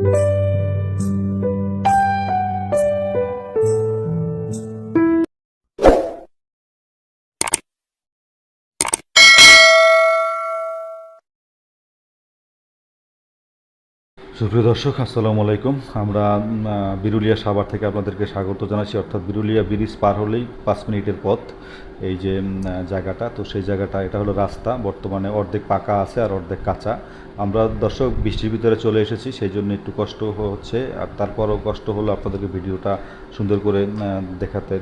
সুপ্রিয় দর্শক, আসসালামু আলাইকুম। আমরা বিরুলিয়া সাভার থেকে আপনাদেরকে স্বাগত জানাচ্ছি। অর্থাৎ বিরুলিয়া ব্রিজ পার হলেই পাঁচ মিনিটের পথ। এই যে জায়গাটা, তো সেই জায়গাটা, এটা হলো রাস্তা। বর্তমানে অর্ধেক পাকা আছে আর অর্ধেক কাঁচা। আমরা দর্শক বৃষ্টির ভিতরে চলে এসেছি, সেই জন্য একটু কষ্ট হচ্ছে। আর তারপরও কষ্ট হলো আপনাদেরকে ভিডিওটা সুন্দর করে দেখাতে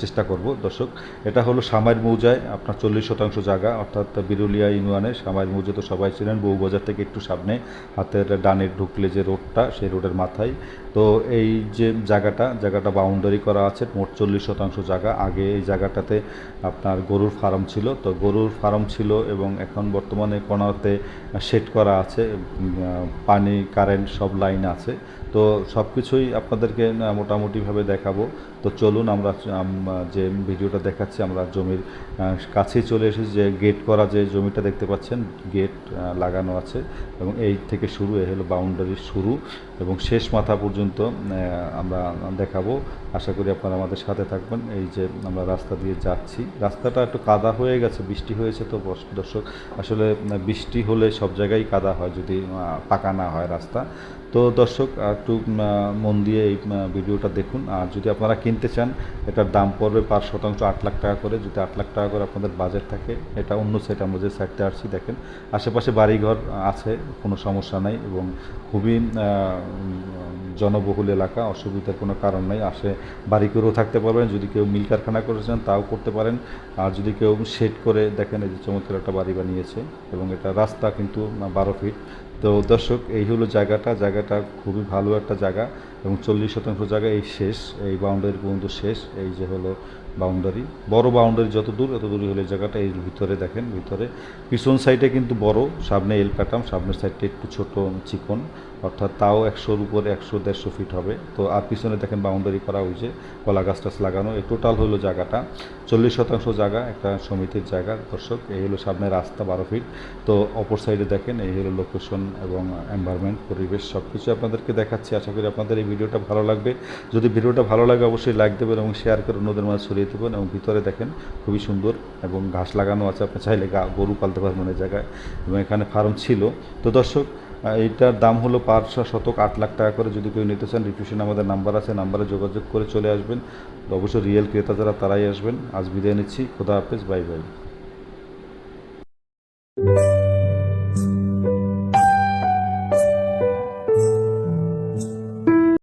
চেষ্টা করব। দর্শক, এটা হলো সামাইর মৌজায়, আপনার চল্লিশ শতাংশ জায়গা, অর্থাৎ বিরুলিয়া ইউনিয়নে। সামাইর মৌজা তো সবাই ছিলেন বউবাজার থেকে একটু সামনে। হাতের ডানে ঢুকলে যে রোডটা, সেই রোডের মাথায়। তো এই যে জায়গাটা জায়গাটা বাউন্ডারি করা আছে, মোট চল্লিশ শতাংশ জায়গা। আগে এই জায়গাটাতে আপনার গরুর ফার্ম ছিল। তো গরুর ফার্ম ছিল এবং এখন বর্তমানে কোনাতে সেট করা আছে পানি, কারেন্ট সব লাইন আছে। তো সব কিছুই আপনাদেরকে মোটামুটিভাবে দেখাবো। তো চলুন আমরা যে ভিডিওটা দেখাচ্ছি, আমরা জমির কাছেই চলে এসেছি, যে গেট করা যে জমিটা দেখতে পাচ্ছেন, গেট লাগানো আছে এবং এই থেকে শুরু এ হলো বাউন্ডারির শুরু এবং শেষ মাথা পর্যন্ত আমরা দেখাবো। আশা করি আপনারা আমাদের সাথে থাকবেন। এই যে আমরা রাস্তা দিয়ে যাচ্ছি, রাস্তাটা একটু কাদা হয়ে গেছে, বৃষ্টি হয়েছে তো দর্শক, আসলে বৃষ্টি হলে সব জায়গায় কাদা হয় যদি পাকা না হয় রাস্তা। তো দর্শক একটু মন দিয়ে এই ভিডিওটা দেখুন। আর যদি আপনারা কিনতে চান, এটার দাম পড়বে পাঁচ শতাংশ, আট লাখ টাকা করে। যদি আট লাখ টাকা করে আপনাদের বাজেট থাকে, এটা অন্য সাইড আমরা যে সাইডতে আসছি, দেখেন। আশেপাশে বাড়িঘর আছে, কোনো সমস্যা নাই এবং খুবই জনবহুল এলাকা, অসুবিধার কোনো কারণ নেই। আসে বাড়ি করেও থাকতে পারবেন, যদি কেউ মিল কারখানা করেছেন তাও করতে পারেন। আর যদি কেউ শেড করে দেখেন, এই যে চমৎকার একটা বাড়ি বানিয়েছে এবং এটা রাস্তা কিন্তু বারো ফিট। তো দর্শক, এই হলো জায়গাটা। জায়গাটা খুবই ভালো একটা জায়গা এবং চল্লিশ শতাংশ জায়গা এই শেষ, এই বাউন্ডারি পর্যন্ত শেষ। এই যে হলো বাউন্ডারি। বড় বাউন্ডারি যত দূর, এত দূরই হলো জায়গাটা। এই ভিতরে দেখেন, ভিতরে। পিছন সাইডে কিন্তু বড়, সামনে এল প্যাটাম সামনের সাইডটা একটু ছোট চিকন। অর্থাৎ তাও একশোর উপরে একশো দেড়শো ফিট হবে। তো আর পিছনে দেখেন বাউন্ডারি করা হয়েছে, কলা গাছ টাছ লাগানো। এই টোটাল হলো জায়গাটা। চল্লিশ শতাংশ জায়গা, একটা সমিতির জায়গা, দর্শক। এই হলো সামনে রাস্তা বারো ফিট তো অপর সাইডে দেখেন, এই হলো লোকেশন এবং এনভায়রনমেন্ট পরিবেশ সব কিছু আপনাদেরকে দেখাচ্ছি। আশা করি আপনাদের এই ভিডিওটা ভালো লাগবে। যদি ভিডিওটা ভালো লাগে, অবশ্যই লাইক দেবেন এবং শেয়ার করে অন্যদের মাঝে ছড়িয়ে দেবেন এবং ভিতরে দেখেন, খুবই সুন্দর এবং ঘাস লাগানো আছে। আপনি চাইলে গরু পালতে পারবেন এই জায়গায়। এবং এখানে ফার্ম ছিল। তো দর্শক এইটার দাম হলো পাঁচশো শতক আট লাখ টাকা করে। যদি কেউ নিতে চান রিফিউশন আমাদের নাম্বার আছে, নাম্বারে যোগাযোগ করে চলে আসবেন। অবশ্যই রিয়েল ক্রেতা যারা, তারাই আসবেন। আজ বিদায় নিচ্ছি। খোদা হাফেজ, বাই বাই।